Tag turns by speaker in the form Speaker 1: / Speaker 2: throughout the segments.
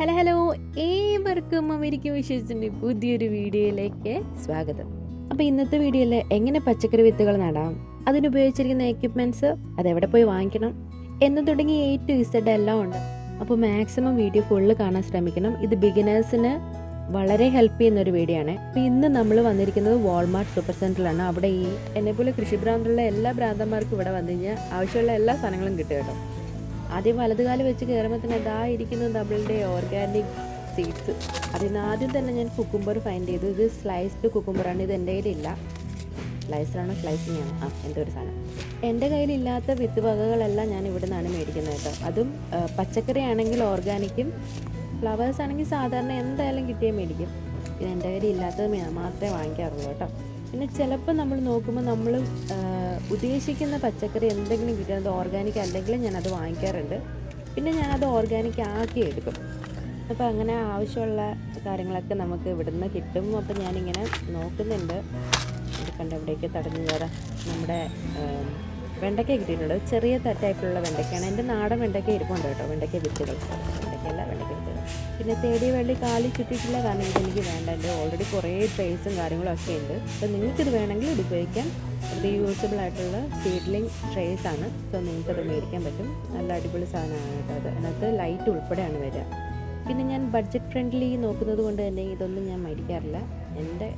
Speaker 1: Hello hello. ഏവർക്കും American വിശേഷത്തിന്റെ പുതിയൊരു വീഡിയോയിലേക്ക് സ്വാഗതം. അപ്പോൾ ഇന്നത്തെ വീഡിയോയിൽ എങ്ങനെ പച്ചക്കറി വിത്തുകൾ നടാം അതിനുപയോഗിച്ചിരിക്കുന്ന എക്യുപ്മെന്റ്സ് അതെവിടെ പോയി വാങ്ങിക്കണം എന്ന് തുടങ്ങി എ ടു ഇസഡ് എല്ലാം ഉണ്ട്. അപ്പോൾ മാക്സിമം വീഡിയോ ഫുള്ള് കാണാൻ ശ്രമിക്കണം. ഇത് ബിഗിനേഴ്സിന് വളരെ ഹെൽപ്പ് ചെയ്യുന്ന ഒരു വീഡിയോ ആണ്. അപ്പോൾ ഇന്ന് നമ്മൾ വന്നിരിക്കുന്നത് വാൾമാർട്ട് സൂപ്പർ സെന്ററിലാണ് അവിടെ ഈ എന്നെപ്പോലെ കൃഷിഭ്രാന്തുള്ള എല്ലാ ഭ്രാന്തന്മാർക്കും ഇവിടെ വന്നു കഴിഞ്ഞാൽ ആവശ്യമുള്ള എല്ലാ സാധനങ്ങളും കിട്ടും കേട്ടോ. ആദ്യം വലതുകാലം വെച്ച് കയറുമ്പോൾ തന്നെ അതാ ഇരിക്കുന്നത് നമ്മളുടെ ഓർഗാനിക് സീഡ്സ് അതിൽ ആദ്യം തന്നെ ഞാൻ കുക്കുംബർ ഫൈൻഡ് ചെയ്തു. ഇത് സ്ലൈസ്ഡ് കുക്കുംബറാണ് ഇത് എന്റെ കയ്യിലില്ല. സ്ലൈസറാണോ സ്ലൈസിങ് ആണ്. ആ എന്തോ ഒരു സാധനം. എന്റെ കയ്യിലില്ലാത്ത വിത്ത് വകകളെല്ലാം ഞാൻ ഇവിടെ നിന്നാണ് മേടിക്കുന്നത് കേട്ടോ. അതും പച്ചക്കറി ആണെങ്കിൽ ഓർഗാനിക്കും ഫ്ലവേഴ്സ് ആണെങ്കിൽ സാധാരണ എന്തായാലും കിട്ടിയാൽ മേടിക്കും. പിന്നെ എന്റെ കയ്യിൽ ഇല്ലാത്തത് മാത്രമേ വാങ്ങിക്കാറുള്ളൂ കേട്ടോ. പിന്നെ ചിലപ്പോൾ നമ്മൾ നോക്കുമ്പോൾ നമ്മൾ ഉദ്ദേശിക്കുന്ന പച്ചക്കറി എന്തെങ്കിലും കിട്ടുന്നത് ഓർഗാനിക് അല്ലെങ്കിൽ ഞാനത് വാങ്ങിക്കാറുണ്ട്. പിന്നെ ഞാനത് ഓർഗാനിക് ആക്കി എടുക്കും. അപ്പോൾ അങ്ങനെ ആവശ്യമുള്ള കാര്യങ്ങളൊക്കെ നമുക്ക് ഇവിടുന്ന് കിട്ടും. അപ്പോൾ ഞാനിങ്ങനെ നോക്കുന്നുണ്ട്. കണ്ട് എവിടേക്ക് തടഞ്ഞു കയറാം. നമ്മുടെ വെണ്ടയ്ക്ക കിട്ടിയിട്ടുണ്ട്. ചെറിയ ടൈപ്പിലുള്ള വെണ്ടയ്ക്കയാണ്. എന്റെ നാടൻ വെണ്ടയ്ക്ക ഇരിപ്പുണ്ട് കേട്ടോ. വെണ്ടയ്ക്ക വിത്തുകൾ. വെണ്ടയ്ക്കല്ല വെണ്ടയ്ക്ക പിന്നെ തേടി വേണ്ടി കാലി ചുറ്റിയിട്ടില്ല കാരണം ഇതെനിക്ക് വേണ്ട എന്റെ ഓൾറെഡി കുറേ ട്രേസും കാര്യങ്ങളും ഒക്കെ ഉണ്ട്. അപ്പോൾ നിങ്ങൾക്കിത് വേണമെങ്കിൽ ഇത് ഉപയോഗിക്കാം. റീയൂസബിൾ ആയിട്ടുള്ള സീഡ്ലിംഗ് ട്രേസ് ആണ്. സോ നിങ്ങൾക്കത് മേടിക്കാൻ പറ്റും. നല്ല അടിപൊളി സാധനമാണ് കേട്ടോ അത്. അതിനകത്ത് ലൈറ്റ് ഉൾപ്പെടെയാണ് വരിക. പിന്നെ ഞാൻ ബഡ്ജറ്റ് ഫ്രണ്ട്ലി നോക്കുന്നത് കൊണ്ട് തന്നെ ഇതൊന്നും ഞാൻ മേടിക്കാറില്ല. എന്റെ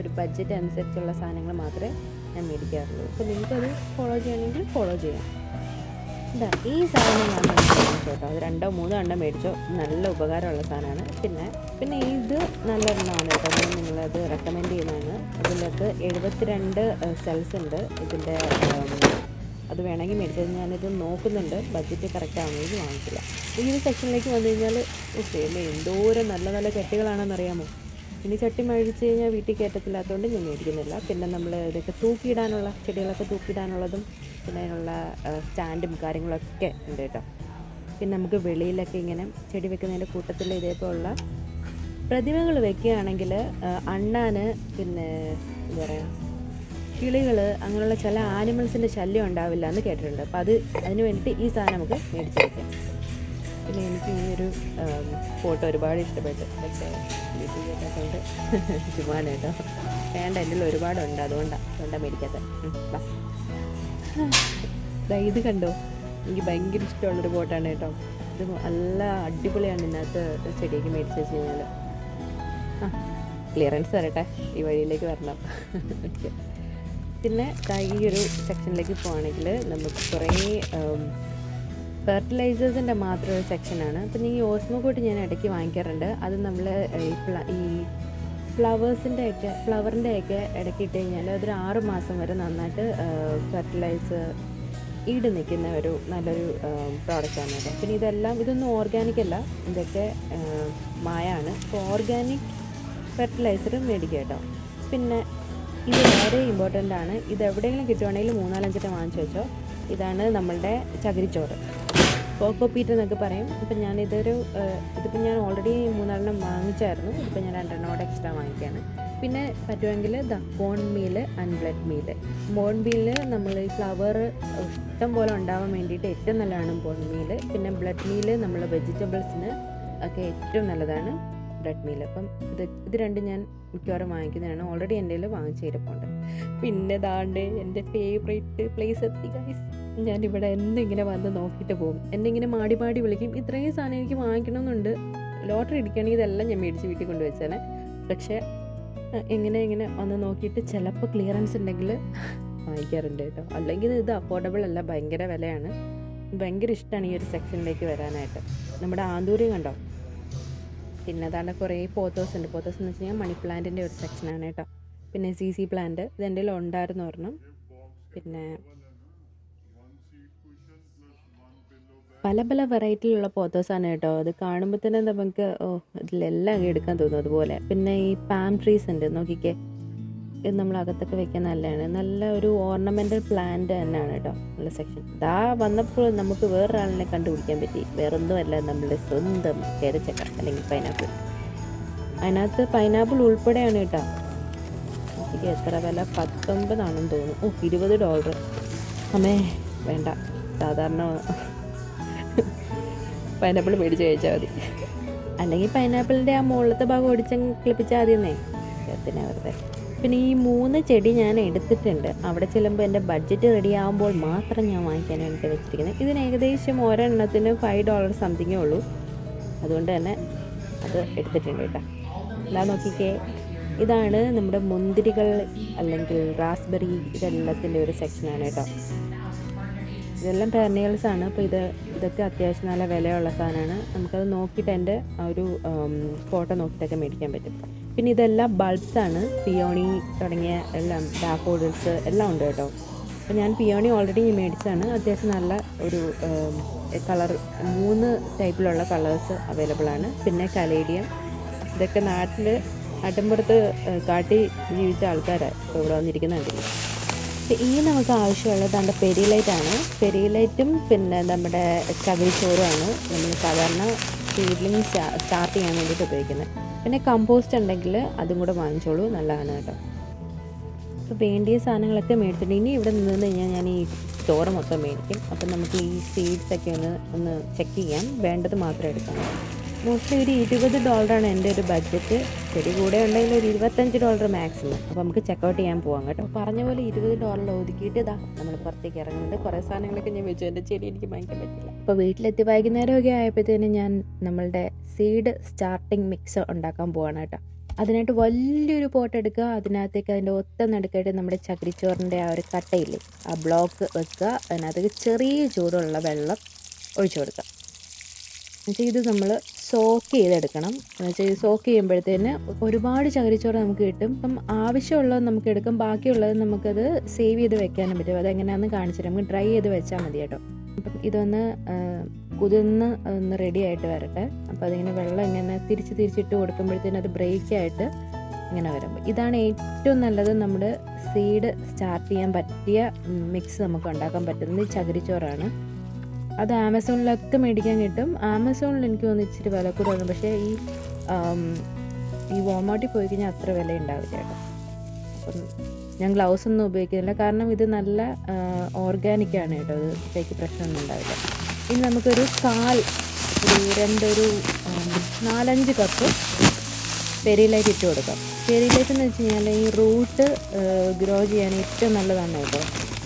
Speaker 1: ഒരു ബഡ്ജറ്റ് അനുസരിച്ചുള്ള സാധനങ്ങൾ മാത്രമേ ഞാൻ മേടിക്കാറുള്ളൂ. അപ്പോൾ നിങ്ങൾക്കത് ഫോളോ ചെയ്യണമെങ്കിൽ ഫോളോ ചെയ്യാം. ഇതാ ഈ സാധനം ഞാൻ മേടിച്ചു കേട്ടോ. അത് രണ്ടോ മൂന്നോ എണ്ണം മേടിച്ചോ. നല്ല ഉപകാരമുള്ള സാധനമാണ്. പിന്നെ പിന്നെ ഇത് നല്ല എണ്ണമാണ് കേട്ടോ. ഞാൻ നിങ്ങളത് റെക്കമെൻഡ് ചെയ്യുന്നതാണ്. ഇതിനകത്ത് എഴുപത്തിരണ്ട് സെൽസ് ഉണ്ട്. ഇതിന്റെ അത് വേണമെങ്കിൽ മേടിച്ചത് ഞാനിത് നോക്കുന്നുണ്ട്. ബഡ്ജറ്റ് കറക്റ്റ് ആവുമെങ്കിൽ വാങ്ങിക്കില്ല. ഈ ഒരു സെക്ഷനിലേക്ക് വന്നു കഴിഞ്ഞാൽ പിന്നെ എന്തോരം നല്ല നല്ല ചട്ടികളാണെന്നറിയാമോ ഇനി ചട്ടി മേടിച്ച് കഴിഞ്ഞാൽ വീട്ടിൽ കയറ്റത്തില്ലാത്തതുകൊണ്ട് ഞാൻ മേടിക്കുന്നില്ല. പിന്നെ നമ്മൾ ഇതൊക്കെ തൂക്കിയിടാനുള്ള ചെടികളൊക്കെ തൂക്കിയിടാനുള്ളതും പിന്നെ അതിനുള്ള സ്റ്റാൻഡും കാര്യങ്ങളൊക്കെ ഉണ്ട് കേട്ടോ. പിന്നെ നമുക്ക് വെളിയിലൊക്കെ ഇങ്ങനെ ചെടി വെക്കുന്നതിന്റെ കൂട്ടത്തിൽ ഇതേപോലുള്ള പ്രതിമകൾ വെക്കുകയാണെങ്കിൽ അണ്ണാന് പിന്നെ എന്താ പറയുക കിളികൾ അങ്ങനെയുള്ള ചില ആനിമൽസിന്റെ ശല്യം ഉണ്ടാവില്ല എന്ന് കേട്ടിട്ടുണ്ട്. അപ്പോൾ അത് അതിന് വേണ്ടിയിട്ട് ഈ സാധനം നമുക്ക് മേടിച്ച് വയ്ക്കാം പിന്നെ എനിക്ക് ഈ ഒരു ഫോട്ടോ ഒരുപാട് ഇഷ്ടപ്പെട്ടു. പക്ഷേ വീട്ടിൽ കേട്ടതുകൊണ്ട് ചുമ്മാ കേട്ടോ. വേണ്ട എന്റെ ഒരുപാടുണ്ട്. അതുകൊണ്ടാണ് അതുകൊണ്ടാണ് മേടിക്കാത്തത് ദാ ഇത് കണ്ടോ? എനിക്ക് ഭയങ്കര ഇഷ്ടമുള്ളൊരു ആണ് കേട്ടോ. ഇത് നല്ല അടിപൊളിയാണ് ഇതിനകത്ത് ചെടിയൊക്കെ മേടിച്ച് വെച്ച് കഴിഞ്ഞാൽ ആ ക്ലിയറൻസ് തരട്ടെ. ഈ വഴിയിലേക്ക് വരണം. ഓക്കെ. പിന്നെ ഈ ഒരു സെക്ഷനിലേക്ക് പോവുകയാണെങ്കിൽ നമുക്ക് കുറേ ഫെർട്ടിലൈസേഴ്സിന്റെ മാത്രം ഒരു സെക്ഷനാണ് അപ്പം ഈ ഓസ്മോക്കോട്ട് ഞാൻ ഇടയ്ക്ക് വാങ്ങിക്കാറുണ്ട്. അത് നമ്മൾ ഈ ഫ്ലവേഴ്സിന്റെ ഒക്കെ ഫ്ലവറിന്റെ ഒക്കെ ഇടയ്ക്ക് ഇട്ട് കഴിഞ്ഞാൽ അതൊരു ആറ് മാസം വരെ നന്നായിട്ട് ഫെർട്ടിലൈസ് ഈട് നിൽക്കുന്ന ഒരു നല്ലൊരു പ്രോഡക്റ്റാണ് അത് പിന്നെ ഇതെല്ലാം ഇതൊന്നും ഓർഗാനിക് അല്ല. ഇതൊക്കെ മായാണ്. അപ്പോൾ ഓർഗാനിക് ഫെർട്ടിലൈസർ മേടിക്കുക കേട്ടോ. പിന്നെ ഇത് വളരെ ഇമ്പോർട്ടന്റ് ആണ്. ഇത് എവിടെയെങ്കിലും കിട്ടുവാണെങ്കിൽ മൂന്നാലഞ്ചിട്ട് വാങ്ങിച്ചു വെച്ചോ. ഇതാണ് നമ്മളുടെ ചകിരിച്ചോറ്. കോക്കോപ്പീറ്റ് എന്നൊക്കെ പറയും. ഇപ്പം ഇതൊരു ഇതിപ്പോൾ ഞാൻ ഓൾറെഡി മൂന്നാലെണ്ണം വാങ്ങിച്ചായിരുന്നു. ഇതിപ്പോൾ ഞാൻ രണ്ടെണ്ണോടെ എക്സ്ട്രാ വാങ്ങിക്കുകയാണ് പിന്നെ പറ്റുമെങ്കിൽ the corn meal and blood blood meal bone meal നമ്മൾ ഈ ഫ്ലവർ ഇഷ്ടം പോലെ ഉണ്ടാവാൻ വേണ്ടിയിട്ട് ഏറ്റവും നല്ലതാണ് ബോൺ മീൽ പിന്നെ ബ്ലഡ് മീൽ നമ്മൾ വെജിറ്റബിൾസിന് ഒക്കെ ഏറ്റവും നല്ലതാണ്. ബ്ലഡ് മീൽ അപ്പം ഇത് ഇത് രണ്ടും ഞാൻ മിക്കവാറും വാങ്ങിക്കുന്നതാണ്. ഓൾറെഡി എന്റെ കയ്യിൽ വാങ്ങിച്ചിരിപ്പുണ്ട് പിന്നെ ദാണ്ട് എന്റെ ഫേവറേറ്റ് പ്ലേസ് എത്തി ഗൈസ് ഞാനിവിടെ എന്തെങ്കിലും വന്ന് നോക്കിയിട്ട് പോകും. ഇങ്ങനെ മാടി മാടി വിളിക്കും. ഇത്രയും സാധനം എനിക്ക് വാങ്ങിക്കണമെന്നുണ്ട്. ലോട്ടറി ഇടിക്കുകയാണെങ്കിൽ ഇതെല്ലാം ഞാൻ മേടിച്ച് വീട്ടിൽ കൊണ്ടുവച്ചേനെ പക്ഷേ എങ്ങനെ എങ്ങനെ വന്ന് നോക്കിയിട്ട് ചിലപ്പോൾ ക്ലിയറൻസ് ഉണ്ടെങ്കിൽ വാങ്ങിക്കാറുണ്ട് കേട്ടോ. അല്ലെങ്കിൽ ഇത് അഫോർഡബിൾ അല്ല ഭയങ്കര വിലയാണ്. ഭയങ്കര ഇഷ്ടമാണ് ഈ ഒരു സെക്ഷനിലേക്ക് വരാനായിട്ട്. നമ്മുടെ ആന്തൂര്യം കണ്ടോ? പിന്നെ അതാണ്ട് കുറേ പോത്തോസ് ഉണ്ട്. പോത്തോസ് എന്ന് വെച്ച് കഴിഞ്ഞാൽ മണി പ്ലാന്റിന്റെ ഒരു സെക്ഷനാണ് കേട്ടോ. പിന്നെ സി സി പ്ലാന്റ് ഇത് എന്റെ ഉണ്ടായിരുന്നു ഒരെണ്ണം പിന്നെ പല പല വെറൈറ്റിയിലുള്ള പോത്തോസാണ് കേട്ടോ. അത് കാണുമ്പോൾ തന്നെ നമുക്ക് ഓ ഇതിലെല്ലാം എടുക്കാൻ തോന്നും അതുപോലെ. പിന്നെ ഈ പാം ട്രീസ് ഉണ്ട് നോക്കിക്കേ. ഇത് നമ്മൾ അകത്തൊക്കെ വെക്കാൻ നല്ലതാണ്. നല്ല ഒരു ഓർണമെന്റൽ പ്ലാന്റ് തന്നെയാണ് കേട്ടോ നല്ല സെക്ഷൻ ഇതാ വന്നപ്പോൾ നമുക്ക് വേറൊരാളിനെ കണ്ടുപിടിക്കാൻ പറ്റി. വേറൊന്നുമല്ല നമ്മുടെ സ്വന്തം കേരച്ചക്ക അല്ലെങ്കിൽ പൈനാപ്പിൾ അതിനകത്ത് പൈനാപ്പിൾ ഉൾപ്പെടെയാണ് കേട്ടോ എനിക്ക് എത്ര വില? പത്തൊമ്പതാണെന്ന് തോന്നുന്നു. ഓ ഇരുപത് ഡോളർ അമ്മേ വേണ്ട. സാധാരണ പൈനാപ്പിൾ മേടിച്ച് കഴിച്ചാൽ മതി. അല്ലെങ്കിൽ പൈനാപ്പിളിന്റെ ആ മുകളിലത്തെ ഭാഗം ഒടിച്ചങ്ങ് കിളിപ്പിച്ചാൽ മതിയെന്നേ. പിന്നെ വെറുതെ. പിന്നെ ഈ മൂന്ന് ചെടി ഞാൻ എടുത്തിട്ടുണ്ട്. അവിടെ ചെല്ലുമ്പോൾ എന്റെ ബഡ്ജറ്റ് റെഡി ആകുമ്പോൾ മാത്രം ഞാൻ വാങ്ങിക്കാൻ വേണ്ടിയിട്ട് വെച്ചിരിക്കുന്നത്. ഇതിന് ഏകദേശം ഒരെണ്ണത്തിന് ഫൈവ് ഡോളർ സംതിങ്ങേ ഉള്ളൂ. അതുകൊണ്ട് തന്നെ അത് എടുത്തിട്ടുണ്ട് കേട്ടോ. ഇതാ നോക്കിക്കേ. ഇതാണ് നമ്മുടെ മുന്തിരികൾ അല്ലെങ്കിൽ റാസ്ബെറി ഇതെല്ലാത്തിന്റെ ഒരു സെക്ഷനാണ് കേട്ടോ. ഇതെല്ലാം പെർണിയൽസ് ആണ്. അപ്പോൾ ഇത് ഇതൊക്കെ അത്യാവശ്യം നല്ല വിലയുള്ള സാധനമാണ്. നമുക്കത് നോക്കിയിട്ട് എന്റെ ആ ഒരു ഫോട്ടോ നോക്കിയിട്ടൊക്കെ മേടിക്കാൻ പറ്റും. പിന്നെ ഇതെല്ലാം ബൾബ്സാണ് പിയോണി തുടങ്ങിയ എല്ലാം ഡാഫോഡിൽസ് എല്ലാം ഉണ്ട് കേട്ടോ. അപ്പോൾ ഞാൻ പിയോണി ഓൾറെഡി മേടിച്ചാണ് അത്യാവശ്യം നല്ല ഒരു കളർ മൂന്ന് ടൈപ്പിലുള്ള കളേഴ്സ് അവൈലബിൾ ആണ്. പിന്നെ കലേഡിയം. ഇതൊക്കെ നാട്ടിൽ നാട്ടിൻപുറത്ത് കാട്ടി ജീവിച്ച ആൾക്കാരാണ് ഇവിടെ വന്നിരിക്കുന്നുണ്ട് ഇനി നമുക്ക് ആവശ്യമുള്ളത് നമ്മുടെ പെരിലൈറ്റ് ആണ്. പെരിലൈറ്റും പിന്നെ നമ്മുടെ ചകിരിച്ചോറുമാണ് നമ്മൾ സാധാരണ സീഡ്ലിംഗ് സ്റ്റാർട്ട് ചെയ്യാൻ വേണ്ടിയിട്ട് ഉപയോഗിക്കുന്നത് പിന്നെ കമ്പോസ്റ്റ് ഉണ്ടെങ്കിൽ അതും കൂടെ വാങ്ങിച്ചോളൂ നല്ലതാണ് കേട്ടോ. അപ്പോൾ വേണ്ടിയ സാധനങ്ങളൊക്കെ മേടിച്ചിട്ടുണ്ട്. ഇനി ഇവിടെ നിന്ന് കഴിഞ്ഞാൽ ഞാൻ ഈ ചോറ് മൊത്തം മേടിക്കും. അപ്പം നമുക്ക് ഈ സീഡ്സൊക്കെ ഒന്ന് ഒന്ന് ചെക്ക് ചെയ്യാം. വേണ്ടത് മാത്രം എടുക്കാം മോസ്റ്റ്ലി ഒരു ഇരുപത് ഡോളറാണ് എന്റെ ഒരു ബഡ്ജറ്റ് ചെടി കൂടെ ഉണ്ടെങ്കിൽ ഒരു ഇരുപത്തഞ്ച് ഡോളർ മാക്സിമം അപ്പോൾ നമുക്ക് ചെക്കൗട്ട് ചെയ്യാൻ പോകാം കേട്ടോ. പറഞ്ഞ പോലെ ഇരുപത് ഡോളർ ഒതുക്കിയിട്ട് ഇതാ നമ്മൾ പുറത്തേക്ക് ഇറങ്ങുന്നുണ്ട്. കുറേ സാധനങ്ങളൊക്കെ ഞാൻ വെച്ചു. എന്റെ ചെടി എനിക്ക് വാങ്ങിക്കാൻ പറ്റില്ല. അപ്പോൾ വീട്ടിലെത്തി വൈകുന്നേരമൊക്കെ ആയപ്പോഴത്തേനും ഞാൻ നമ്മളുടെ സീഡ് സ്റ്റാർട്ടിങ് മിക്സ് ഉണ്ടാക്കാൻ പോവാണ് കേട്ടോ. അതിനായിട്ട് വലിയൊരു പോട്ട് എടുക്കുക. അതിനകത്തേക്ക് അതിന്റെ ഒത്ത നടുക്കായിട്ട് നമ്മുടെ ചകിരിച്ചോറിന്റെ ആ ഒരു കട്ടയില്ലേ ആ ബ്ലോക്ക് വെക്കുക. അതിനകത്തേക്ക് ചെറിയ ചൂടുള്ള വെള്ളം ഒഴിച്ചു കൊടുക്കുക. എന്നുവെച്ചാൽ ഇത് നമ്മൾ സോക്ക് ചെയ്തെടുക്കണം. എന്നുവെച്ചാൽ സോക്ക് ചെയ്യുമ്പോഴത്തേന് ഒരുപാട് ചകിരിച്ചോറ് നമുക്ക് കിട്ടും. അപ്പം ആവശ്യമുള്ളത് നമുക്ക് എടുക്കും. ബാക്കിയുള്ളത് നമുക്കത് സേവ് ചെയ്ത് വെക്കാനും പറ്റും. അതെങ്ങനെയാണെന്ന് കാണിച്ചിട്ട് നമുക്ക് ഡ്രൈ ചെയ്ത് വെച്ചാൽ മതി കേട്ടോ. അപ്പം ഇതൊന്ന് കുതിർന്ന് ഒന്ന് റെഡി ആയിട്ട് വരട്ടെ. അപ്പോൾ അതിങ്ങനെ വെള്ളം ഇങ്ങനെ തിരിച്ച് തിരിച്ചിട്ട് കൊടുക്കുമ്പോഴത്തേനും അത് ബ്രേക്ക് ആയിട്ട് ഇങ്ങനെ വരും. ഇതാണ് ഏറ്റവും നല്ലത് നമ്മുടെ സീഡ് സ്റ്റാർട്ട് ചെയ്യാൻ പറ്റിയ മിക്സ് നമുക്ക് ഉണ്ടാക്കാൻ പറ്റുന്നത് ചകിരിച്ചോറാണ്. അത് ആമസോണിലൊക്കെ മേടിക്കാൻ കിട്ടും. ആമസോണിൽ എനിക്ക് തോന്നുന്നു ഇച്ചിരി വില കൂടുതലാണ് പക്ഷേ ഈ ഈ വോമാട്ടിൽ പോയി കഴിഞ്ഞാൽ അത്ര വില ഉണ്ടാവില്ല കേട്ടോ. ഞാൻ ഗ്ലൗസ് ഒന്നും ഉപയോഗിക്കുന്നില്ല. കാരണം ഇത് നല്ല ഓർഗാനിക് ആണ് കേട്ടോ. ഇത് ഇതേക്ക് പ്രശ്നമൊന്നും ഉണ്ടാവില്ല. ഇനി നമുക്കൊരു കാൽ ഒരു രണ്ടൊരു നാലഞ്ച് കപ്പ് പെരിയിലേക്ക് ഇട്ട് കൊടുക്കാം. പെരിയിലേക്ക് എന്ന് വെച്ച് കഴിഞ്ഞാൽ ഈ റൂട്ട് ഗ്രോ ചെയ്യാൻ ഏറ്റവും നല്ലതാണ് കേട്ടോ.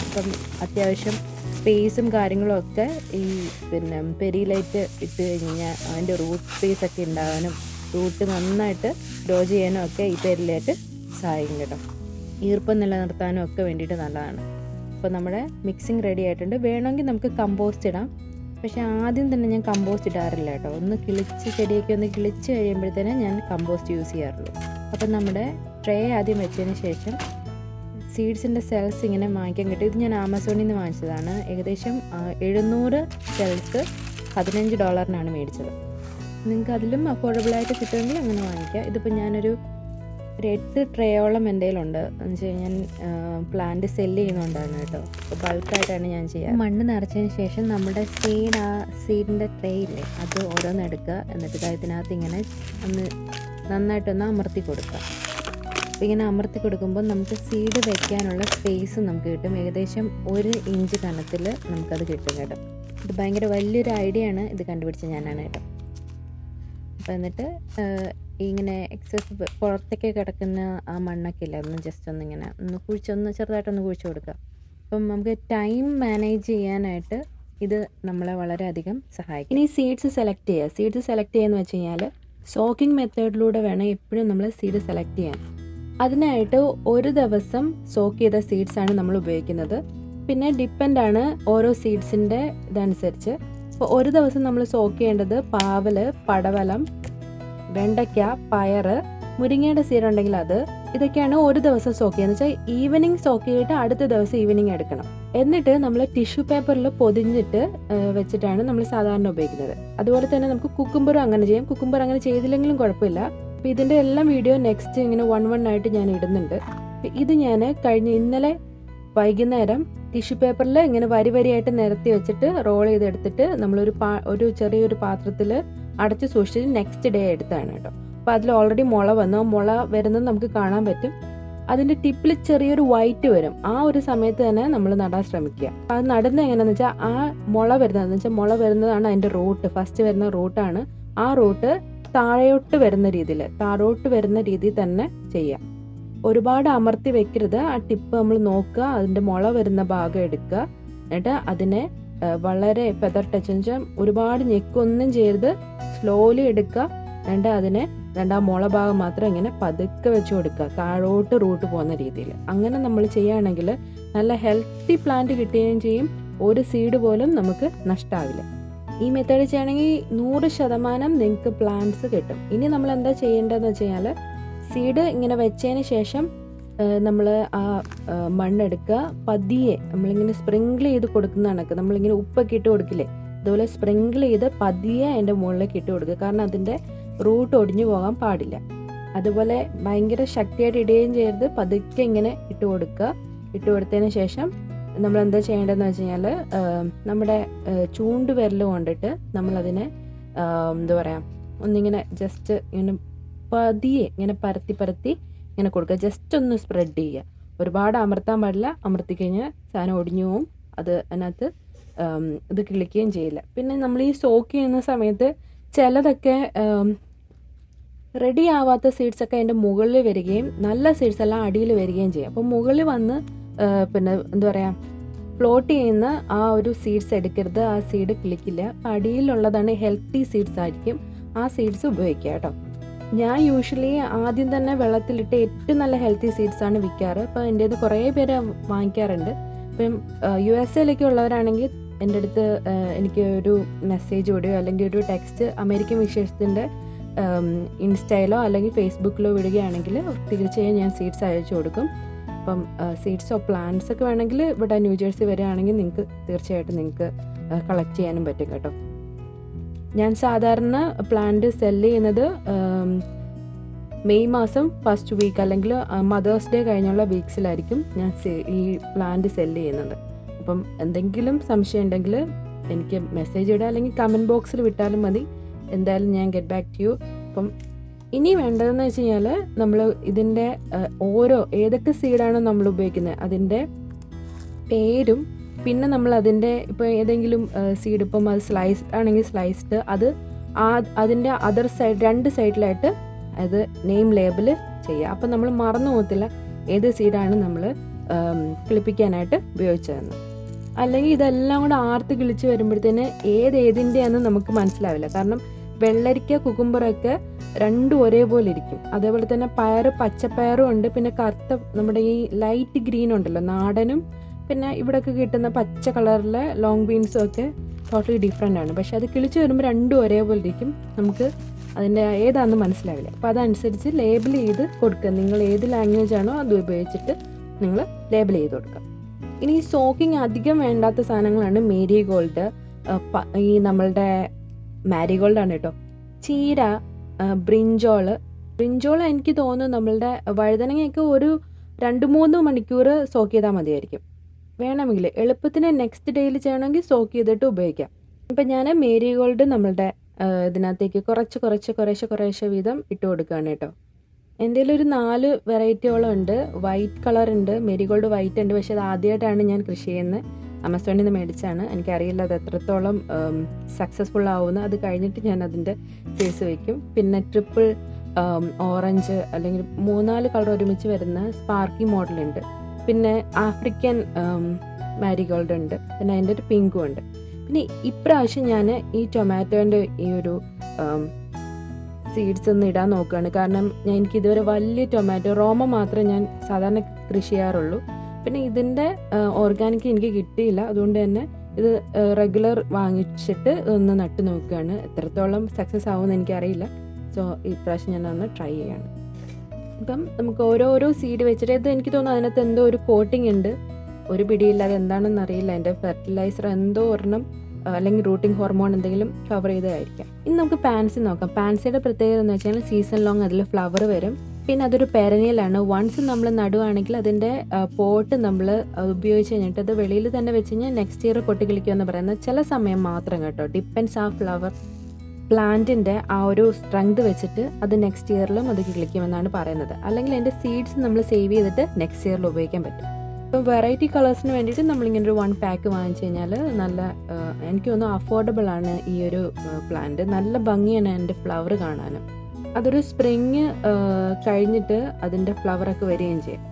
Speaker 1: അപ്പം അത്യാവശ്യം സ്പേസും കാര്യങ്ങളും ഒക്കെ ഈ പിന്നെ പെരിയിലൈറ്റ് ഇട്ട് കഴിഞ്ഞാൽ അതിന്റെ റൂട്ട് സ്പേസ് ഒക്കെ ഉണ്ടാകാനും റൂട്ട് നന്നായിട്ട് ഗ്രോ ചെയ്യാനും ഒക്കെ ഈ പെരിയിലൈറ്റ് സഹായിക്കും കേട്ടോ. ഈർപ്പം നിലനിർത്താനും ഒക്കെ വേണ്ടിയിട്ട് നല്ലതാണ്. അപ്പോൾ നമ്മുടെ മിക്സിങ് റെഡി ആയിട്ടുണ്ട്. വേണമെങ്കിൽ നമുക്ക് കമ്പോസ്റ്റ് ഇടാം. പക്ഷേ ആദ്യം തന്നെ ഞാൻ കമ്പോസ്റ്റ് ഇടാറില്ല കേട്ടോ. ഒന്ന് കിളിച്ച് ചെടിയൊക്കെ ഒന്ന് കിളിച്ച് കഴിയുമ്പോഴത്തേനും ഞാൻ കമ്പോസ്റ്റ് യൂസ് ചെയ്യാറുള്ളൂ. അപ്പം നമ്മുടെ ട്രേ ആദ്യം വെച്ചതിന് ശേഷം സീഡ്സിന്റെ സെൽസ് ഇങ്ങനെ വാങ്ങിക്കാൻ കിട്ടും. ഇത് ഞാൻ ആമസോണിൽ നിന്ന് വാങ്ങിച്ചതാണ്. ഏകദേശം എഴുന്നൂറ് സെൽസ് പതിനഞ്ച് ഡോളറിനാണ് മേടിച്ചത്. നിങ്ങൾക്ക് അതിലും അഫോർഡബിളായിട്ട് കിട്ടുമെങ്കിൽ അങ്ങനെ വാങ്ങിക്കാം. ഇതിപ്പോൾ ഞാനൊരു ഒരു എട്ട് ട്രേയോളം എന്റെ കയ്യിലുണ്ട്. എന്ന് വെച്ച് കഴിഞ്ഞാൽ പ്ലാന്റ് സെല്ല് ചെയ്യുന്നുണ്ടായിരുന്നു കേട്ടോ. അപ്പോൾ ബൾക്കായിട്ടാണ് ഞാൻ ചെയ്യുക. മണ്ണ് നിറച്ചതിന് ശേഷം നമ്മുടെ സീഡ് ആ സീഡിന്റെ ട്രേ ഇല്ലേ അത് ഓരോന്നെടുക്കുക എന്നിട്ട് ഇത് ഇതിനകത്ത് ഇങ്ങനെ ഒന്ന് നന്നായിട്ടൊന്ന് അമർത്തി കൊടുക്കുക. അപ്പോൾ ഇങ്ങനെ അമർത്തി കൊടുക്കുമ്പോൾ നമുക്ക് സീഡ് വെക്കാനുള്ള സ്പേസ് നമുക്ക് കിട്ടും. ഏകദേശം ഒരു ഇഞ്ച് കനത്തിൽ നമുക്കത് കിട്ടും കേട്ടോ. ഇത് ഭയങ്കര വലിയൊരു ഐഡിയ ആണ്. ഇത് കണ്ടുപിടിച്ച ഞാനാണ് കേട്ടോ. അപ്പോൾ എന്നിട്ട് ഇങ്ങനെ എക്സസ് പുറത്തേക്ക് കിടക്കുന്ന ആ മണ്ണൊക്കെ ഇല്ല ഒന്ന് ജസ്റ്റ് ഒന്ന് ഇങ്ങനെ ഒന്ന് കുഴിച്ചൊന്ന് ചെറുതായിട്ടൊന്ന് കുഴിച്ച് കൊടുക്കുക. അപ്പം നമുക്ക് ടൈം മാനേജ് ചെയ്യാനായിട്ട് ഇത് നമ്മളെ വളരെയധികം സഹായിക്കും. ഇനി സീഡ്സ് സെലക്ട് ചെയ്യുക. സീഡ്സ് സെലക്ട് ചെയ്യുക എന്ന് വെച്ച് കഴിഞ്ഞാൽ സോക്കിംഗ് മെത്തേഡിലൂടെ വേണം എപ്പോഴും നമ്മൾ സീഡ് സെലക്ട് ചെയ്യാൻ. അതിനായിട്ട് ഒരു ദിവസം സോക്ക് ചെയ്ത സീഡ്സ് ആണ് നമ്മൾ ഉപയോഗിക്കുന്നത്. പിന്നെ ഡിപ്പെൻഡ് ആണ് ഓരോ സീഡ്സിന്റെ ഇതനുസരിച്ച്. അപ്പോൾ ഒരു ദിവസം നമ്മൾ സോക്ക് ചെയ്യേണ്ടത് പാവൽ പടവലം വെണ്ടയ്ക്ക പയറ് മുരിങ്ങയുടെ സീഡ് ഉണ്ടെങ്കിൽ അത്. ഇതൊക്കെയാണ് ഒരു ദിവസം സോക്ക് ചെയ്യുന്നത്. വെച്ചാൽ ഈവനിങ് സോക്ക് ചെയ്തിട്ട് അടുത്ത ദിവസം ഈവനിങ് എടുക്കണം. എന്നിട്ട് നമ്മൾ ടിഷ്യൂ പേപ്പറിൽ പൊതിഞ്ഞിട്ട് വെച്ചിട്ടാണ് നമ്മൾ സാധാരണ ഉപയോഗിക്കുന്നത്. അതുപോലെ തന്നെ നമുക്ക് കുക്കുംബറും അങ്ങനെ ചെയ്യാം. കുക്കുംബർ അങ്ങനെ ചെയ്തില്ലെങ്കിലും കുഴപ്പമില്ല. അപ്പോൾ ഇതിന്റെ എല്ലാം വീഡിയോ നെക്സ്റ്റ് ഇങ്ങനെ വൺ വൺ ആയിട്ട് ഞാൻ ഇടുന്നുണ്ട്. ഇത് ഞാൻ കഴിഞ്ഞ ഇന്നലെ വൈകുന്നേരം ടിഷ്യൂ പേപ്പറിൽ ഇങ്ങനെ വരി വരിയായിട്ട് നിരത്തി വെച്ചിട്ട് റോൾ ചെയ്തെടുത്തിട്ട് നമ്മളൊരു പാ ഒരു ചെറിയൊരു പാത്രത്തിൽ അടച്ച് സൂക്ഷിച്ച് നെക്സ്റ്റ് ഡേ എടുത്താണ് കേട്ടോ. അപ്പോൾ അതിൽ ഓൾറെഡി മുള വന്നു. ആ മുള വരുന്നത് നമുക്ക് കാണാൻ പറ്റും. അതിന്റെ ടിപ്പിൽ ചെറിയൊരു വൈറ്റ് വരും. ആ ഒരു സമയത്ത് തന്നെ നമ്മൾ നടാൻ ശ്രമിക്കുക. അത് നടുന്നത് എങ്ങനെയാണെന്ന് വെച്ചാൽ ആ മുള വരുന്നതെന്ന് വെച്ചാൽ മുള വരുന്നതാണ് അതിന്റെ റൂട്ട് ഫസ്റ്റ് വരുന്ന റൂട്ടാണ് ആ റൂട്ട് താഴോട്ട് വരുന്ന രീതിയിൽ താഴോട്ട് വരുന്ന രീതിയിൽ തന്നെ ചെയ്യാം. ഒരുപാട് അമർത്തി വെക്കരുത്. ആ ടിപ്പ് നമ്മൾ നോക്കുക അതിന്റെ മുള വരുന്ന ഭാഗം എടുക്കുക. എന്നിട്ട് അതിനെ വളരെ പെതർ ടച്ച് ഒരുപാട് ഞെക്കൊന്നും ചെയ്ത് സ്ലോലി എടുക്കുക. എന്നിട്ട് അതിനെ രണ്ടാം മുള ഭാഗം മാത്രം ഇങ്ങനെ പതുക്കെ വെച്ച് കൊടുക്കുക. താഴോട്ട് റൂട്ട് പോകുന്ന രീതിയിൽ. അങ്ങനെ നമ്മൾ ചെയ്യുകയാണെങ്കിൽ നല്ല ഹെൽത്തി പ്ലാന്റ് കിട്ടുകയും ചെയ്യും. ഒരു സീഡ് പോലും നമുക്ക് നഷ്ടാവില്ല. ഈ മെത്തേഡ് ചെയ്യണമെങ്കിൽ നൂറ് ശതമാനം നിങ്ങൾക്ക് പ്ലാന്റ്സ് കിട്ടും. ഇനി നമ്മൾ എന്താ ചെയ്യേണ്ടതെന്ന് വെച്ച് കഴിഞ്ഞാൽ സീഡ് ഇങ്ങനെ വെച്ചതിന് ശേഷം നമ്മൾ ആ മണ്ണെടുക്കുക. പതിയെ നമ്മളിങ്ങനെ സ്പ്രിങ്കിൾ ചെയ്ത് കൊടുക്കുന്ന കണക്ക്. നമ്മളിങ്ങനെ ഉപ്പൊക്കെ ഇട്ട് കൊടുക്കില്ലേ? അതുപോലെ സ്പ്രിങ്കിൾ ചെയ്ത് പതിയെ അതിന്റെ മുകളിലേക്ക് ഇട്ട് കൊടുക്കുക. കാരണം അതിന്റെ റൂട്ട് ഒടിഞ്ഞു പോകാൻ പാടില്ല. അതുപോലെ ഭയങ്കര ശക്തിയായിട്ട് ഇടുകയും ചെയ്യരുത്. പതുക്കെ ഇങ്ങനെ ഇട്ട് കൊടുക്കുക. ഇട്ട് കൊടുത്തതിന് ശേഷം നമ്മൾ എന്താ ചെയ്യേണ്ടതെന്ന് വെച്ച് കഴിഞ്ഞാൽ നമ്മുടെ ചൂണ്ട് വിരൽ കൊണ്ടിട്ട് നമ്മളതിനെ എന്താ പറയുക ഒന്നിങ്ങനെ ജസ്റ്റ് ഇങ്ങനെ പതിയെ ഇങ്ങനെ പരത്തി പരത്തി ഇങ്ങനെ കൊടുക്കുക. ജസ്റ്റ് ഒന്ന് സ്പ്രെഡ് ചെയ്യുക. ഒരുപാട് അമർത്താൻ പാടില്ല. അമർത്തി കഴിഞ്ഞാൽ സാധനം ഒടിഞ്ഞു പോവും. അത് അതിനകത്ത് ഇത് കിളിക്കുകയും ചെയ്യില്ല. പിന്നെ നമ്മൾ ഈ സോക്ക് ചെയ്യുന്ന സമയത്ത് ചിലതൊക്കെ റെഡി ആവാത്ത സീഡ്സൊക്കെ അതിന്റെ മുകളിൽ വരികയും നല്ല സീഡ്സ് എല്ലാം അടിയിൽ വരികയും ചെയ്യും. അപ്പോൾ മുകളിൽ വന്ന് പിന്നെ എന്താ പറയുക ഫ്ലോട്ട് ചെയ്യുന്ന ആ ഒരു സീഡ്സ് എടുക്കരുത് ആ സീഡ് കിളിക്കില്ല. അടിയിലുള്ളതാണ് ഹെൽത്തി സീഡ്സ് ആയിരിക്കും. ആ സീഡ്സ് ഉപയോഗിക്കുക കേട്ടോ. ഞാൻ യൂഷ്വലി ആദ്യം തന്നെ വെള്ളത്തിലിട്ട് ഏറ്റവും നല്ല ഹെൽത്തി സീഡ്സ് ആണ് വിൽക്കാറ്. അപ്പോൾ എന്റെ ഇത് കുറേ പേര് വാങ്ങിക്കാറുണ്ട്. ഇപ്പം യു എസ് എയിലേക്ക് ഉള്ളവരാണെങ്കിൽ എന്റെ അടുത്ത് എനിക്ക് ഒരു മെസ്സേജ് വിടുകയോ അല്ലെങ്കിൽ ഒരു ടെക്സ്റ്റ് അമേരിക്കൻ വിശേഷത്തിന്റെ ഇൻസ്റ്റയിലോ അല്ലെങ്കിൽ ഫേസ്ബുക്കിലോ വിടുകയാണെങ്കിൽ തീർച്ചയായും ഞാൻ സീഡ്സ് അയച്ചു കൊടുക്കും. അപ്പം സീഡ്സോ പ്ലാന്റ്സ് ഒക്കെ വേണമെങ്കിൽ ഇവിടെ ന്യൂ ജേഴ്സി വരികയാണെങ്കിൽ നിങ്ങൾക്ക് തീർച്ചയായിട്ടും നിങ്ങൾക്ക് കളക്ട് ചെയ്യാനും പറ്റും കേട്ടോ. ഞാൻ സാധാരണ പ്ലാന്റ് സെല്ല് ചെയ്യുന്നത് മെയ് മാസം ഫസ്റ്റ് വീക്ക് അല്ലെങ്കിൽ മദേഴ്സ് ഡേ കഴിഞ്ഞുള്ള വീക്സിലായിരിക്കും ഞാൻ ഈ പ്ലാന്റ് സെല്ല് ചെയ്യുന്നത്. അപ്പം എന്തെങ്കിലും സംശയം ഉണ്ടെങ്കിൽ എനിക്ക് മെസ്സേജ് ഇടുക അല്ലെങ്കിൽ കമന്റ് ബോക്സിൽ വിട്ടാലും മതി. എന്തായാലും ഞാൻ ഗെറ്റ് ബാക്ക് ടു യു അപ്പം ഇനി വേണ്ടതെന്ന് വെച്ച് കഴിഞ്ഞാൽ നമ്മൾ ഇതിന്റെ ഓരോ ഏതൊക്കെ സീഡാണ് നമ്മൾ ഉപയോഗിക്കുന്നത് അതിന്റെ പേരും പിന്നെ നമ്മൾ അതിന്റെ ഇപ്പോൾ ഏതെങ്കിലും സീഡ് ഇപ്പം അത് സ്ലൈസ്ഡ് ആണെങ്കിൽ സ്ലൈസ്ഡ് അത് ആ അതിന്റെ അതർ സൈഡ് രണ്ട് സൈഡിലായിട്ട് അത് നെയിം ലേബിൾ ചെയ്യുക. അപ്പം നമ്മൾ മറന്നു പോകത്തില്ല ഏത് സീഡാണ് നമ്മൾ കിളിപ്പിക്കാനായിട്ട് ഉപയോഗിച്ചതെന്ന്. അല്ലെങ്കിൽ ഇതെല്ലാം കൂടെ ആർത്ത് കിളിച്ച് വരുമ്പോഴത്തേന് ഏത് ഏതിന്റെയാണെന്ന് നമുക്ക് മനസ്സിലാവില്ല. കാരണം വെള്ളരിക്ക കുക്കുംബറൊക്കെ രണ്ടും ഒരേപോലെ ഇരിക്കും. അതേപോലെ തന്നെ പയറ് പച്ചപ്പയറും ഉണ്ട്. പിന്നെ കറുത്ത നമ്മുടെ ഈ ലൈറ്റ് ഗ്രീൻ ഉണ്ടല്ലോ നാടനും. പിന്നെ ഇവിടെയൊക്കെ കിട്ടുന്ന പച്ച കളറിലെ ലോങ് ബീൻസും ഒക്കെ ടോട്ടലി ഡിഫറെന്റ് ആണ്. പക്ഷെ അത് കിളിച്ച് വരുമ്പോൾ രണ്ടും ഒരേപോലെ ഇരിക്കും. നമുക്ക് അതിന്റെ ഏതാണെന്ന് മനസ്സിലാവില്ല. അപ്പോൾ അതനുസരിച്ച് ലേബിൾ ചെയ്ത് കൊടുക്കുക. നിങ്ങൾ ഏത് ലാംഗ്വേജ് ആണോ അത് ഉപയോഗിച്ചിട്ട് നിങ്ങൾ ലേബിൾ ചെയ്ത് കൊടുക്കുക. ഇനി സോക്കിങ് അധികം വേണ്ടാത്ത സാധനങ്ങളാണ് മേരി ഗോൾഡ് ഈ നമ്മളുടെ മാരിഗോൾഡ് ആണ് കേട്ടോ. ചീര ബ്രിഞ്ചോൾ ബ്രിഞ്ചോൾ എനിക്ക് തോന്നുന്നു നമ്മളുടെ വഴുതനങ്ങയൊക്കെ ഒരു രണ്ട് മൂന്ന് മണിക്കൂർ സോക്ക് ചെയ്താൽ മതിയായിരിക്കും. വേണമെങ്കിൽ എളുപ്പത്തിന് നെക്സ്റ്റ് ഡേയിൽ ചെയ്യണമെങ്കിൽ സോക്ക് ചെയ്തിട്ട് ഉപയോഗിക്കാം. ഇപ്പം ഞാൻ മേരി ഗോൾഡ് നമ്മളുടെ ഇതിനകത്തേക്ക് കുറച്ച് കുറച്ച് കുറേശ്ശെ കുറേശ്ശെ വീതം ഇട്ട് കൊടുക്കുകയാണ് കേട്ടോ. എന്റെ ഒരു നാല് വെറൈറ്റിയോളം ഉണ്ട്. വൈറ്റ് കളർ ഉണ്ട്. മേരിഗോൾഡ് വൈറ്റ് ഉണ്ട്. പക്ഷേ അത് ആദ്യമായിട്ടാണ് ഞാൻ കൃഷി ചെയ്യുന്നത്. ആമസോണിൽ നിന്ന് മേടിച്ചാണ്. എനിക്കറിയില്ല അത് എത്രത്തോളം സക്സസ്ഫുൾ ആവുമെന്ന്. അത് കഴിഞ്ഞിട്ട് ഞാൻ അതിന്റെ ഫേസ് വയ്ക്കും പിന്നെ ട്രിപ്പിൾ ഓറഞ്ച് അല്ലെങ്കിൽ മൂന്നാൽ കളർ ഒരുമിച്ച് വരുന്ന സ്പാർക്കി മോഡലുണ്ട് പിന്നെ ആഫ്രിക്കൻ മാരിഗോൾഡ് ഉണ്ട്. പിന്നെ അതിന്റെ ഒരു പിങ്കും ഉണ്ട്. പിന്നെ ഇപ്രാവശ്യം ഞാൻ ഈ ടൊമാറ്റോന്റെ ഈ ഒരു സീഡ്സ് ഒന്ന് ഇടാൻ നോക്കുകയാണ്. കാരണം ഞാൻ എനിക്ക് ഇതുവരെ വലിയ ടൊമാറ്റോ റോമ മാത്രമേ ഞാൻ സാധാരണ കൃഷി ചെയ്യാറുള്ളൂ. പിന്നെ ഇതിന്റെ ഓർഗാനിക് എനിക്ക് കിട്ടിയില്ല. അതുകൊണ്ട് തന്നെ ഇത് റെഗുലർ വാങ്ങിച്ചിട്ട് ഒന്ന് നട്ട് നോക്കുകയാണ്. എത്രത്തോളം സക്സസ് ആവുമെന്ന് എനിക്കറിയില്ല. സോ ഇപ്രാവശ്യം ഞാൻ ഒന്ന് ട്രൈ ചെയ്യാണ്. ഇപ്പം നമുക്ക് ഓരോരോ സീഡ് വെച്ചിട്ട് ഇത് എനിക്ക് തോന്നുന്നു അതിനകത്ത് എന്തോ ഒരു കോട്ടിംഗ് ഉണ്ട്. ഒരു പിടിയില്ല അത് എന്താണെന്ന് അറിയില്ല. എന്റെ ഫെർട്ടിലൈസർ എന്തോ ഒരെണ്ണം അല്ലെങ്കിൽ റൂട്ടിംഗ് ഹോർമോൺ എന്തെങ്കിലും കവർ ചെയ്തതായിരിക്കാം. ഇനി നമുക്ക് പാൻസി നോക്കാം. പാൻസിയുടെ പ്രത്യേകത എന്ന് വെച്ചാൽ സീസൺ ലോങ് അതിൽ ഫ്ലവർ വരും. പിന്നെ അതൊരു പെരനിയലാണ്. വൺസ് നമ്മൾ നടുവാണെങ്കിൽ അതിന്റെ പോട്ട് നമ്മൾ ഉപയോഗിച്ച് കഴിഞ്ഞിട്ട് അത് വെളിയിൽ തന്നെ വെച്ച് കഴിഞ്ഞാൽ നെക്സ്റ്റ് ഇയർ പൊട്ടിക്കിളിക്കുമെന്ന് പറയുന്നത് ചില സമയം മാത്രം കേട്ടോ. ഡിപ്പെൻസ് ആ ഫ്ലവർ പ്ലാന്റിന്റെ ആ ഒരു സ്ട്രെങ്ത് വെച്ചിട്ട് അത് നെക്സ്റ്റ് ഇയറിലും അത് കിളിക്കുമെന്നാണ് പറയുന്നത്. അല്ലെങ്കിൽ അതിന്റെ സീഡ്സ് നമ്മൾ സേവ് ചെയ്തിട്ട് നെക്സ്റ്റ് ഇയറിൽ ഉപയോഗിക്കാൻ പറ്റും. ഇപ്പം വെറൈറ്റി കളേഴ്സിന് വേണ്ടിയിട്ട് നമ്മളിങ്ങനെ ഒരു വൺ പാക്ക് വാങ്ങിച്ചു കഴിഞ്ഞാൽ നല്ല എനിക്ക് തോന്നുന്നു അഫോർഡബിൾ ആണ് ഈ ഒരു പ്ലാന്റ് നല്ല ഭംഗിയാണ് എന്റെ ഫ്ലവർ കാണാനും. അതൊരു സ്പ്രിങ് കഴിഞ്ഞിട്ട് അതിന്റെ ഫ്ലവറൊക്കെ വരികയും ചെയ്യും.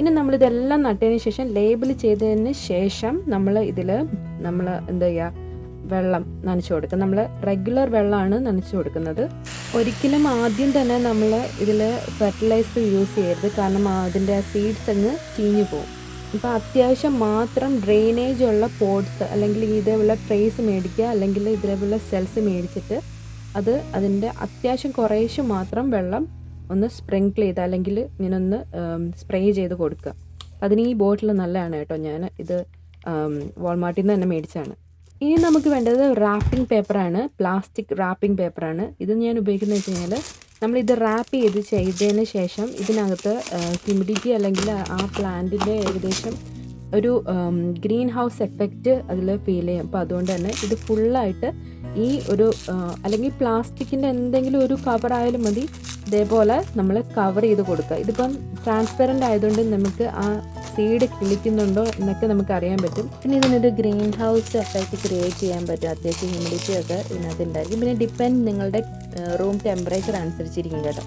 Speaker 1: ഇനി നമ്മളിതെല്ലാം നട്ടതിന് ശേഷം ലേബിൾ ചെയ്തതിന് ശേഷം നമ്മൾ ഇതിൽ നമ്മൾ എന്താ ചെയ്യുക വെള്ളം നനച്ചു കൊടുക്കുക. നമ്മൾ റെഗുലർ വെള്ളമാണ് നനച്ചു കൊടുക്കുന്നത്. ഒരിക്കലും ആദ്യം തന്നെ നമ്മൾ ഇതിൽ ഫെർട്ടിലൈസർ യൂസ് ചെയ്യരുത്. കാരണം അതിന്റെ സീഡ്സ് അങ്ങ് ചീഞ്ഞു പോകും അപ്പോൾ അത്യാവശ്യം മാത്രം ഡ്രെയിനേജ് ഉള്ള പോട്ട്സ് അല്ലെങ്കിൽ ഇതേപോലെ ട്രേസ് മേടിക്കുക അല്ലെങ്കിൽ ഇതേപോലെ സെൽസ് മേടിച്ചിട്ട് അത് അതിന്റെ അത്യാവശ്യം കുറേശ്ശെ മാത്രം വെള്ളം ഒന്ന് സ്പ്രിങ്കിൾ ചെയ്ത് അല്ലെങ്കിൽ ഇങ്ങനെ ഒന്ന് സ്പ്രേ ചെയ്ത് കൊടുക്കുക. അതിന് ഈ ബോട്ടിൽ നല്ലതാണ് കേട്ടോ. ഞാൻ ഇത് വാൾമാർട്ടിൽ നിന്ന് തന്നെ മേടിച്ചാണ് ഇനി നമുക്ക് വേണ്ടത് റാപ്പിംഗ് പേപ്പറാണ്. പ്ലാസ്റ്റിക് റാപ്പിംഗ് പേപ്പറാണ്. ഇത് ഞാൻ ഉപയോഗിക്കുന്നത് വെച്ച് കഴിഞ്ഞാൽ നമ്മളിത് റാപ്പ് ചെയ്ത് ചെയ്തതിന് ശേഷം ഇതിനകത്ത് ഹ്യൂമിഡിറ്റി അല്ലെങ്കിൽ ആ പ്ലാന്റിന്റെ ഏകദേശം ഒരു ഗ്രീൻ ഹൗസ് എഫക്റ്റ് അതിൽ ഫീൽ ചെയ്യും. അപ്പോൾ അതുകൊണ്ട് തന്നെ ഇത് ഫുള്ളായിട്ട് ഈ ഒരു അല്ലെങ്കിൽ പ്ലാസ്റ്റിക്കിന്റെ എന്തെങ്കിലും ഒരു കവർ ആയാലും മതി. ഇതേപോലെ നമ്മൾ കവർ ചെയ്ത് കൊടുക്കുക. ഇതിപ്പം ട്രാൻസ്പെറന്റ് ആയതുകൊണ്ട് നമുക്ക് ആ സീഡ് കിളിക്കുന്നുണ്ടോ എന്നൊക്കെ നമുക്ക് അറിയാൻ പറ്റും. പിന്നെ ഇതിനൊരു ഗ്രീൻ ഹൗസ് എഫക്റ്റ് ക്രിയേറ്റ് ചെയ്യാൻ പറ്റും. അത്യാവശ്യം ഹ്യൂമിഡിറ്റി ഒക്കെ ഇതിനകത്ത് ഉണ്ടായിരിക്കും. പിന്നെ ഡിപ്പെൻഡ് നിങ്ങളുടെ റൂം ടെമ്പറേച്ചർ അനുസരിച്ചിരിക്കും കേട്ടോ.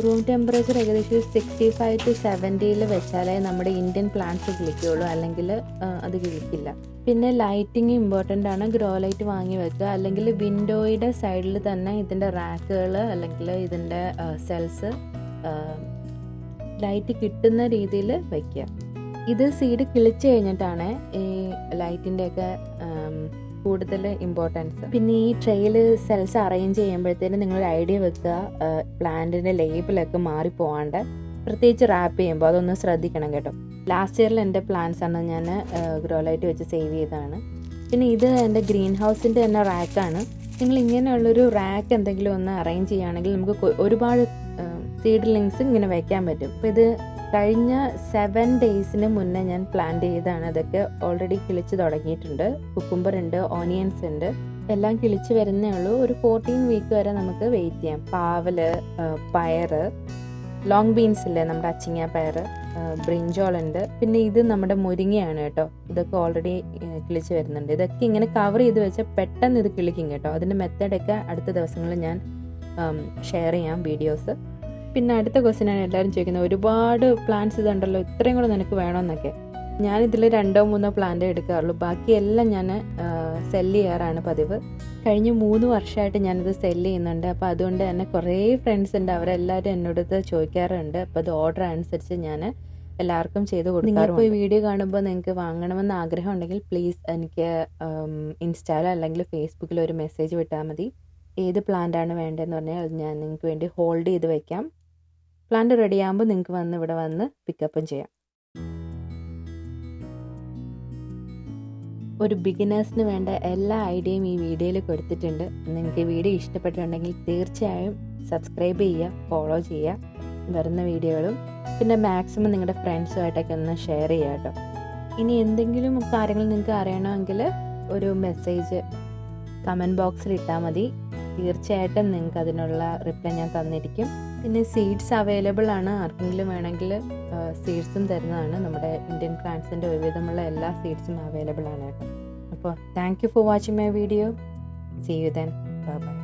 Speaker 1: റൂം ടെമ്പറേച്ചർ ഏകദേശം സിക്സ്റ്റി ഫൈവ് ടു സെവന്റിയിൽ വെച്ചാലേ നമ്മുടെ ഇന്ത്യൻ പ്ലാന്റ്സ് കിളിക്കുകയുള്ളൂ. അല്ലെങ്കിൽ അത് കിളിക്കില്ല. പിന്നെ ലൈറ്റിംഗ് ഇമ്പോർട്ടന്റ് ആണ്. ഗ്രോ ലൈറ്റ് വാങ്ങി വെക്കുക. അല്ലെങ്കിൽ വിൻഡോയുടെ സൈഡിൽ തന്നെ ഇതിന്റെ റാക്കുകൾ അല്ലെങ്കിൽ ഇതിന്റെ സെൽസ് ലൈറ്റ് കിട്ടുന്ന രീതിയിൽ വയ്ക്കുക ഇത് സീഡ് കിളിച്ച് കഴിഞ്ഞിട്ടാണ് ഈ ലൈറ്റിന്റെയൊക്കെ കൂടുതൽ ഇമ്പോർട്ടൻസ് പിന്നെ ഈ ട്രെയിൽ സെൽസ് അറേഞ്ച് ചെയ്യുമ്പോഴത്തേനും നിങ്ങൾ ഐഡിയ വെക്കുക പ്ലാന്റിന്റെ ലേബിളൊക്കെ മാറിപ്പോവാണ്ട് പ്രത്യേകിച്ച് റാപ്പ് ചെയ്യുമ്പോൾ അതൊന്ന് ശ്രദ്ധിക്കണം കേട്ടോ. ലാസ്റ്റ് ഇയറിൽ എന്റെ ആണ് ഞാൻ ഗ്രോലൈറ്റ് വെച്ച് സേവ് ചെയ്തതാണ്. പിന്നെ ഇത് എന്റെ ഗ്രീൻ ഹൗസിന്റെ തന്നെ റാക്കാണ് നിങ്ങൾ ഇങ്ങനെയുള്ളൊരു റാക്ക് എന്തെങ്കിലും ഒന്ന് അറേഞ്ച് ചെയ്യുകയാണെങ്കിൽ നമുക്ക് ഒരുപാട് സീഡ്ലിങ്സ് ഇങ്ങനെ വയ്ക്കാൻ പറ്റും. അപ്പോൾ ഇത് കഴിഞ്ഞ സെവൻ ഡേയ്സിന് മുന്നേ ഞാൻ പ്ലാൻ ചെയ്തതാണ്. അതൊക്കെ ഓൾറെഡി കിളിച്ച് തുടങ്ങിയിട്ടുണ്ട്. കുക്കുംബർ ഉണ്ട് ഓണിയൻസ് ഉണ്ട്. എല്ലാം കിളിച്ച് വരുന്നേ ഉള്ളൂ. ഒരു ഫോർട്ടീൻ വീക്ക് വരെ നമുക്ക് വെയിറ്റ് ചെയ്യാം. പാവൽ പയറ് ലോങ് ബീൻസ് ഇല്ലേ നമ്മുടെ അച്ചിങ്ങ പയർ ബ്രിഞ്ചോൾ ഉണ്ട്. പിന്നെ ഇത് നമ്മുടെ മുരിങ്ങയാണ് കേട്ടോ. ഇതൊക്കെ ഓൾറെഡി കിളിച്ച് വരുന്നുണ്ട്. ഇതൊക്കെ ഇങ്ങനെ കവർ ചെയ്ത് വെച്ചാൽ പെട്ടെന്ന് ഇത് കിളിക്കും കേട്ടോ. അതിന്റെ മെത്തേഡൊക്കെ അടുത്ത ദിവസങ്ങളിൽ ഞാൻ ഷെയർ ചെയ്യാം വീഡിയോസ് പിന്നെ അടുത്ത ക്വസ്റ്റ്യൻ ആണ് എല്ലാവരും ചോദിക്കുന്നത്. ഒരുപാട് പ്ലാന്റ്സ് ഇതുണ്ടല്ലോ ഇത്രയും കൂടെ നിനക്ക് വേണമെന്നൊക്കെ ഞാൻ ഞാനിതിൽ രണ്ടോ മൂന്നോ പ്ലാന്റ് എടുക്കാറുള്ളൂ. ബാക്കിയെല്ലാം ഞാൻ സെല്ല് ചെയ്യാറാണ് പതിവ്. കഴിഞ്ഞ മൂന്ന് വർഷമായിട്ട് ഞാനിത് സെല്ല് ചെയ്യുന്നുണ്ട്. അപ്പോൾ അതുകൊണ്ട് തന്നെ കുറേ ഫ്രണ്ട്സ് ഉണ്ട്. അവരെല്ലാവരും എന്നോട് ഇത് ചോദിക്കാറുണ്ട്. അപ്പോൾ അത് ഓർഡർ അനുസരിച്ച് ഞാൻ എല്ലാവർക്കും ചെയ്ത് കൊടുക്കാറുണ്ട് ഈ വീഡിയോ കാണുമ്പോൾ നിങ്ങൾക്ക് വാങ്ങണമെന്ന് ആഗ്രഹം ഉണ്ടെങ്കിൽ പ്ലീസ് എനിക്ക് ഇൻസ്റ്റാലോ അല്ലെങ്കിൽ ഫേസ്ബുക്കിലോ ഒരു മെസ്സേജ് വിട്ടാൽ മതി. ഏത് പ്ലാന്റ് ആണ് വേണ്ടതെന്ന് പറഞ്ഞാൽ ഞാൻ നിങ്ങൾക്ക് വേണ്ടി ഹോൾഡ് ചെയ്ത് വെക്കാം. പ്ലാന്റ് റെഡി ആകുമ്പോൾ നിങ്ങൾക്ക് വന്ന് ഇവിടെ വന്ന് പിക്കപ്പും ചെയ്യാം. ഒരു ബിഗിനേഴ്സിന് വേണ്ട എല്ലാ ഐഡിയയും ഈ വീഡിയോയിൽ കൊടുത്തിട്ടുണ്ട്. നിങ്ങൾക്ക് വീഡിയോ ഇഷ്ടപ്പെട്ടിട്ടുണ്ടെങ്കിൽ തീർച്ചയായും സബ്സ്ക്രൈബ് ചെയ്യുക ഫോളോ ചെയ്യുക വരുന്ന വീഡിയോകളും പിന്നെ മാക്സിമം നിങ്ങളുടെ ഫ്രണ്ട്സുമായിട്ടൊക്കെ ഒന്ന് ഷെയർ ചെയ്യുക കേട്ടോ. ഇനി എന്തെങ്കിലും കാര്യങ്ങൾ നിങ്ങൾക്ക് അറിയണമെങ്കിൽ ഒരു മെസ്സേജ് കമന്റ് ബോക്സിൽ ഇട്ടാൽ മതി. തീർച്ചയായിട്ടും നിങ്ങൾക്ക് അതിനുള്ള റിപ്ലൈ ഞാൻ തന്നിരിക്കും. പിന്നെ സീഡ്സ് അവൈലബിൾ ആണ്. ആർക്കെങ്കിലും വേണമെങ്കിൽ സീഡ്സും തരുന്നതാണ് നമ്മുടെ ഇന്ത്യൻ പ്ലാന്റ്സിന്റെ വിവിധമുള്ള എല്ലാ സീഡ്സും അവൈലബിൾ ആണ് കേട്ടോ. അപ്പോൾ thank you for watching my video see you then bye